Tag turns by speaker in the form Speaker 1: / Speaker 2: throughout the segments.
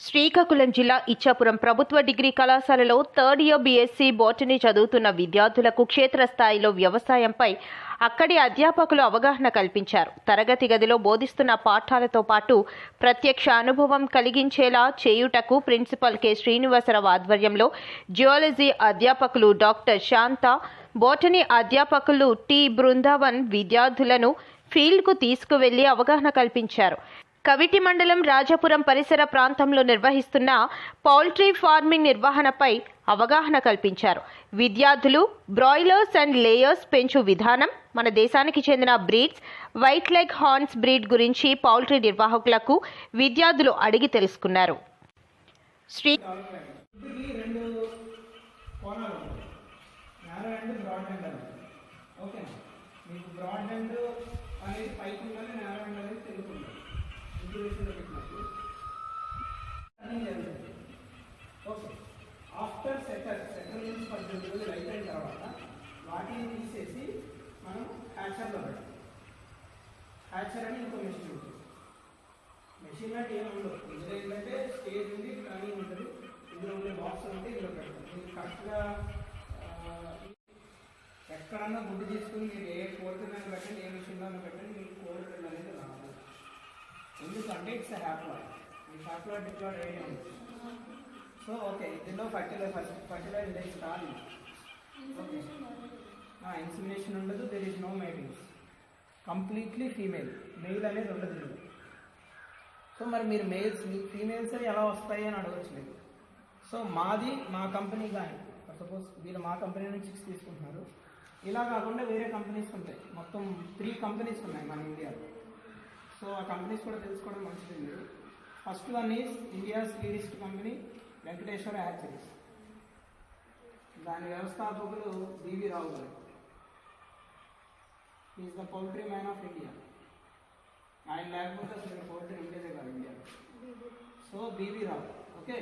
Speaker 1: శ్రీకాకుళం జిల్లా ఇచ్చాపురం ప్రభుత్వ డిగ్రీ కళాశాలలో థర్డ్ ఇయర్ బీఎస్సీ బోటనీ చదువుతున్న విద్యార్థులకు క్షేత్రస్థాయిలో వ్యవసాయంపై అక్కడి అధ్యాపకులు అవగాహన కల్పించారు. తరగతి గదిలో బోధిస్తున్న పాఠాలతో పాటు ప్రత్యక్ష అనుభవం కలిగించేలా చేయుటకు ప్రిన్సిపల్ కె. శ్రీనివాసరావు ఆధ్వర్యంలో జియాలజీ అధ్యాపకులు డాక్టర్ శాంత బోటనీ అధ్యాపకులు టి బృందావన్ విద్యార్థులను ఫీల్డ్కు తీసుకువెళ్ళి అవగాహన కల్పించారు. కవిటి మండలం రాజాపురం పరిసర ప్రాంతంలో నిర్వహిస్తున్న పౌల్ట్రీ ఫార్మింగ్ నిర్వహణపై అవగాహన కల్పించారు. విద్యార్థులు బ్రాయిలర్స్ అండ్ లేయర్స్ పెంచు విధానం మన దేశానికి చెందిన breeds white leg horns breed గురించి పౌల్ట్రీ నిర్వాహకులకు విద్యార్థులు అడిగి తెలుసుకున్నారు. శ్రీ
Speaker 2: మీకు బ్రాడ్ అనేది ఇంక్యుబేషన్లో పెట్టినప్పుడు ఓకే ఆఫ్టర్ సెటర్ సెటర్ నుంచి పద్దెనిమిది రోజులు అయిపోయిన తర్వాత వాటిని తీసేసి మనం హ్యాచర్లో పెడతాం హ్యాచర్ అని ఇంకో మెషిన్ ఉంటుంది మెషిన్ అంటే ఏముండదు ఉండదు ఇందులో ఏంటంటే స్టేజ్ ఉంది కానీ ఉంటుంది ఇందులో ఉండే బాక్స్ ఉంటే ఇందులో పెడతాం మీరు కరెక్ట్గా ఎక్కడన్నా గుడ్డు తీసుకుని మీరు ఏ కోరుతున్నాను పెట్టండి ఏ మిషన్లో పెట్టండి మీకు కోరుతుంది అనేది రావాలి ఎందుకంటే ఇట్స్ హ్యాప్లాయిడ్ ఈ హ్యాప్లాయిడ్ డిప్లాయిడ్ ఏరియా ఉంది. సో ఓకే ఇందులో ఫర్టిలైజర్ ఫర్టిలైజర్ డేస్ రాదు ఓకే ఇన్సిమినేషన్ ఉండదు there is no matings completely female male అనేది ఉండదు ఇందులో. సో మరి మీరు మేల్స్ మీకు ఫీమేల్స్ ఎలా వస్తాయి అని అడగచ్చు మీరు. సో మాది మా కంపెనీ కానీ సపోజ్ వీళ్ళు మా కంపెనీ నుంచి సిక్స్ తీసుకుంటున్నారు. ఇలా కాకుండా వేరే కంపెనీస్ ఉంటాయి. మొత్తం త్రీ కంపెనీస్ ఉన్నాయి మన ఇండియాలో సో ఆ కంపెనీస్ కూడా తెలుసుకోవడం మంచిది. మీరు first one is India's leadest company Venkateswara hatcheries దాని వ్యవస్థాపకులు B V Rao garu. Is the poultry man of India ఆయన లేకపోతే అసలు పౌల్ట్రీ ఉండేదే కాదు India so B V Rao okay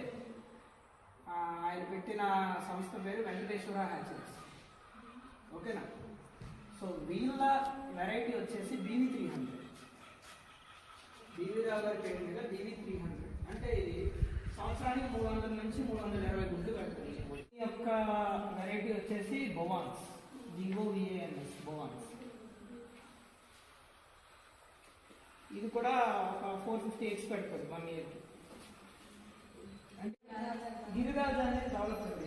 Speaker 2: ఆయన పెట్టిన సంస్థ పేరు వెంకటేశ్వర హ్యాచరీస్ ఓకేనా సో వీళ్ళ వెరైటీ వచ్చేసి B V three hundred B V Rao గారి పేరు మీద బీవీ త్రీ హండ్రెడ్. అంటే ఇది సంవత్సరానికి మూడు వందల నుంచి మూడు వందల ఇరవై గుడ్లు పెడుతుంది ఈ యొక్క వెరైటీ వచ్చేసి బొవాన్స్. జిఓవిఏఎన్ఎస్ బొవాన్స్. ఇది కూడా ఒక ఫోర్ ఫిఫ్టీ ఎక్స్ పెడుతుంది వన్ ఇయర్కి అంటే గిరిరాజు అనేది డెవలపర్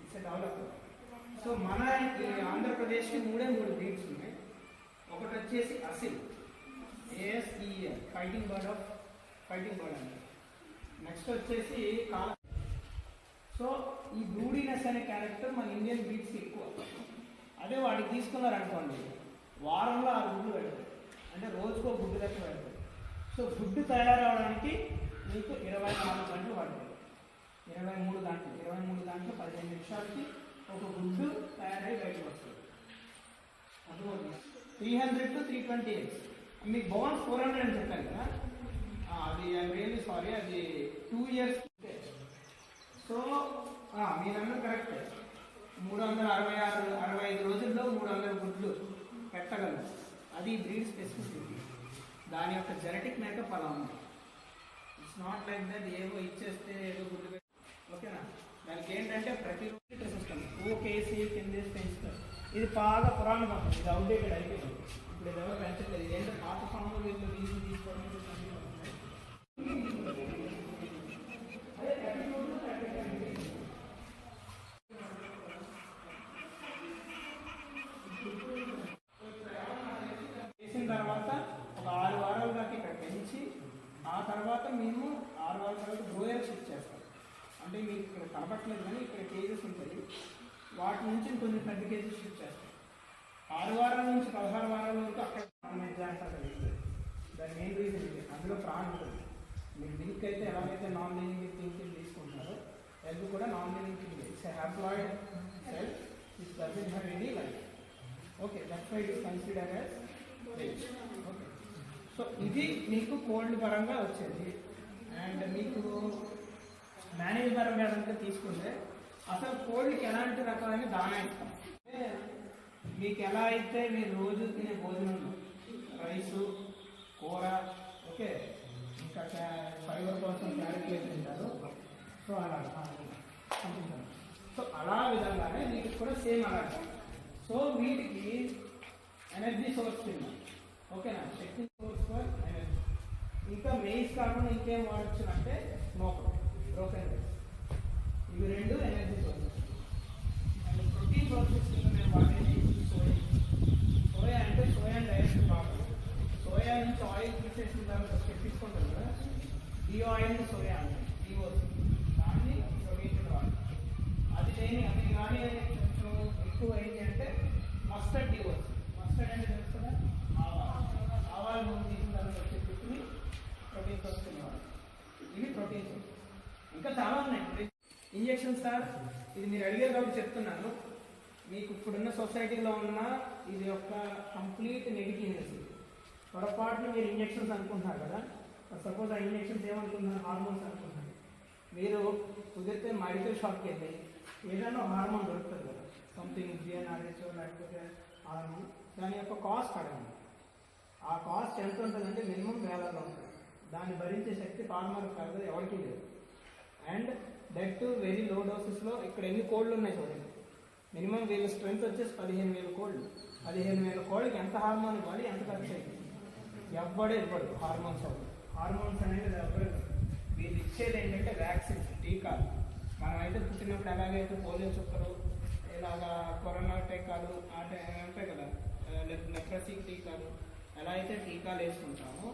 Speaker 2: ఇట్స్ డెవలపర్ సో మన ఆంధ్రప్రదేశ్కి మూడే మూడు బ్రీడ్స్ ఉన్నాయి. ఒకటి వచ్చేసి Aseel. A S E L fighting bird of fighting bird అండి నెక్స్ట్ వచ్చేసి కాల సో ఈ బ్రూడీనెస్ అనే క్యారెక్టర్ మన ఇండియన్ బ్రీడ్స్కి ఎక్కువ. అదే వాడికి తీసుకున్నారనుకోండి వారంలో ఆ గుడ్లు పెడతాయి అంటే రోజుకో గుడ్డు లెక్క పెడతాయి సో గుడ్డు తయారవడానికి మీకు ఇరవై నాలుగు గంటలు పడుతుంది. ఇరవై మూడు గంటలు ఇరవై మూడు గంటలు పదిహేను నిమిషాలకి ఒక గుడ్డు తయారై బయటకు వస్తుంది. అర్థమవుతుంది? Three hundred to three twenty eights మీకు బోనస్ ఫోర్ హండ్రెడ్ అని చెప్పాను కదా? అది ఐఎమ్ రియల్లీ సారీ అది టూ ఇయర్స్ సో ఆ, మీరన్నది కరెక్ట్ మూడు వందల అరవై ఆరు అరవై ఐదు రోజుల్లో మూడు వందల గుడ్లు పెట్టగలరు. అది బ్రీడ్ స్పెసిఫిసిటీ దాని యొక్క జెనటిక్ మేకప్ అలా ఉంది. ఇట్స్ నాట్ లైక్ దట్ ఏవో ఇచ్చేస్తే ఏదో గుడ్లు ఓకేనా? దానికి ఏంటంటే ప్రతిరోజు సిస్టమ్ ఓకేసీ కింద పెంచుతారు ఇది బాగా పురాణ పద్ధతి ఇది అవుట్డేటెడ్ అయిపోయింది. ఇప్పుడు ఎవరు పెంచట్లేదు ఏంటంటే పాత ఫామ్లో వీళ్ళు తీసి తీసుకోవడం చేసిన తర్వాత ఒక ఆరు వారాల దాకా ఇక్కడ పెంచి ఆ తర్వాత మేము ఆరు వారాల తర్వాత బ్రోయర్ షిఫ్ట్ చేస్తాం. అంటే మీకు ఇక్కడ కనపట్లేదు కానీ ఇక్కడ కేజెస్ ఉంటాయి. వాటి నుంచి కొన్ని పెద్ద కేజెస్ షిఫ్ట్ చేస్తాం. ఆరు వారాల నుంచి పదహారు వారాల వరకు అక్కడ ప్రాణం అంటారు దాని మెయిన్ రీజన్ ఇది అందులో ప్రాణం ఉంటుంది. మీరు మిల్క్ అయితే ఎలాగైతే నాన్ లివింగ్ థింకింగ్ తీసుకుంటారో ఎగ్ కూడా non living thinking it's haploid cell it's dozen have any life okay that why it is consider as veg okay so ఇది మీకు కోల్డ్ పరంగా వచ్చేది. అండ్ మీకు మేనేజ్ పరంగా కనుక తీసుకుంటే అసలు కోల్డ్కి ఎలాంటి రకమైన దానా ఇస్తాం? మీకు ఎలా అయితే మీరు రోజు తినే భోజనం రైసు కూర ఓకే ఇంకా ఫైబర్ కోసం క్యారెట్ వేసి తింటారు. సో అలా సో అలా విధంగానే వీటికి కూడా సేమ్ అలా సో వీటికి ఎనర్జీ సోర్స్ తిన్నాం. ఓకేనా? శక్తి సోర్స్ ఫర్ ఎనర్జీ. ఇంకా మెయిన్స్ కాకుండా ఇంకేం వాడచ్చు అంటే స్మోక్ బ్రోకెన్ ఇవి రెండు energy sources. And protein sources కింద నేను వాడేది సోయా సోయా అంటే సోయా డైరెక్ట్ కాదు సోయా నుంచి ఆయిల్ తీసేసిన తర్వాత తెప్పించుకుంటారు కదా ఈ ఆయిల్ సోయా అంటే ఈ దాన్ని ప్రోటీన్ అది లేని అది కానీ కొంచెం ఎక్కువ ఏంటి అంటే మస్టర్డ్ డివోర్స్ మస్టర్డ్ అంటే తెలుసు కదా? ఆవాలు ఆవాలు నూనె తీసిన తర్వాత వచ్చే పెట్టుకుని ప్రోటీన్ సోర్స్ ఇవి ప్రోటీన్ ఇంకా చాలా ఉన్నాయి. ఇంజెక్షన్ సార్ ఇది మీరు అడిగారు కాబట్టి చెప్తున్నాను. మీకు ఇప్పుడున్న సొసైటీలో ఉన్న ఇది ఒక కంప్లీట్ నెగిటివ్నెస్ పొరపాటున మీరు ఇంజెక్షన్స్ అనుకుంటున్నారు కదా? సపోజ్ ఆ ఇంజెక్షన్స్ ఏమనుకున్నాను హార్మోన్స్ అనుకున్నాను మీరు కుదిరితే మెడికల్ షాప్కి వెళ్ళి ఏదైనా హార్మోన్ దొరుకుతుంది కదా సంథింగ్ జిఎన్ఆర్హెచ్ లేకపోతే హార్మోన్ దాని యొక్క కాస్ట్ అడగండి. ఆ కాస్ట్ ఎంత ఉంటుందంటే మినిమం వేలలో ఉంటుంది దాన్ని భరించే శక్తి ఫార్మర్ కాదు ఎవరికి లేదు. And that to very low డోసెస్లో ఇక్కడ ఎన్ని కోళ్ళు ఉన్నాయి చూడండి. మినిమం వీళ్ళ స్ట్రెంత్ వచ్చేసి పదిహేను వేల కోళ్ళు పదిహేను వేల కోళ్ళకి ఎంత హార్మోన్ ఇవ్వాలి ఎంత ఖర్చు అయింది ఎవ్వడే ఇవ్వడు హార్మోన్స్ అవ్వడు హార్మోన్స్ అనేది ఎవ్వరు వీళ్ళు ఇచ్చేది ఏంటంటే వ్యాక్సిన్స్ టీకాలు మనం అయితే పుట్టినప్పుడు ఎలాగైతే పోలియో చుక్కలు ఇలాగా కరోనా టీకాలు ఉంటాయి కదా. నెప్రసీ టీకాలు ఎలా అయితే టీకాలు వేసుకుంటామో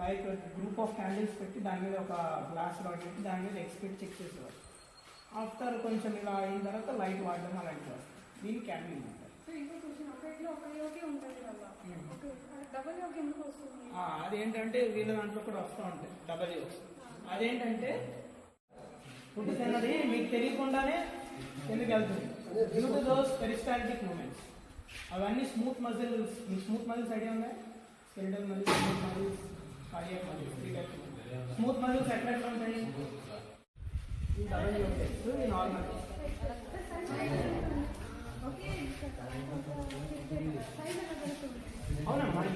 Speaker 2: లైక్ గ్రూప్ ఆఫ్ క్యాండిల్స్ పెట్టి దాని మీద ఒక గ్లాస్ రాడ్ పెట్టి దాని మీద ఎక్స్పెక్ట్ చెక్ చేసేవారు. ఆఫ్టర్ కొంచెం ఇలా అయిన తర్వాత లైట్ వాడడం అలాంటి చేస్తారు. దీన్ని క్యాండిల్
Speaker 3: ఉంటుంది యోగి
Speaker 2: అదేంటంటే వీళ్ళ దాంట్లో కూడా వస్తూ ఉంటాయి డబల్ యూస్ అదేంటంటే ఫుడ్ తిన్నది మీకు తెలియకుండానే ఎందుకు వెళ్తుంది. Due to those peristaltic movements అవన్నీ స్మూత్ మజిల్స్ మీ స్మూత్ మజిల్స్ ఐడియా ఉన్నాయి skeletal muscles smooth muscles cardiac muscles three types smooth muscles ఎట్లా ఎట్లా ఉంటాయి? ఈ డబల్ యూస్ ఈ నార్మల్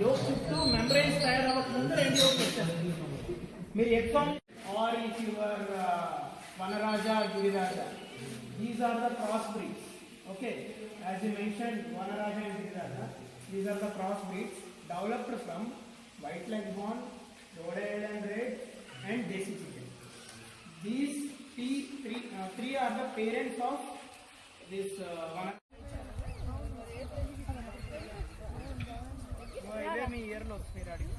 Speaker 2: యోగ్ చుట్టూ మెంబ్రెయిన్స్ తయారవ్వకముందు రెండు యోగ్ వచ్చేస్తుంది మీరు exam are if your Vanaraja Giriraja. These are the cross breeds okay as you mention Vanaraja and Giriraja these are the cross breeds developed from white leg ban Rhode Island and red and desi chicken these three three three are the parents of this one madam ఈ ఇయర్లో వస్తుంది అడిగి.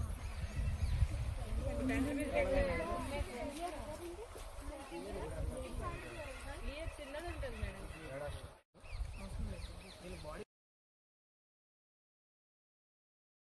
Speaker 2: చిన్నది ఉంటుంది madam.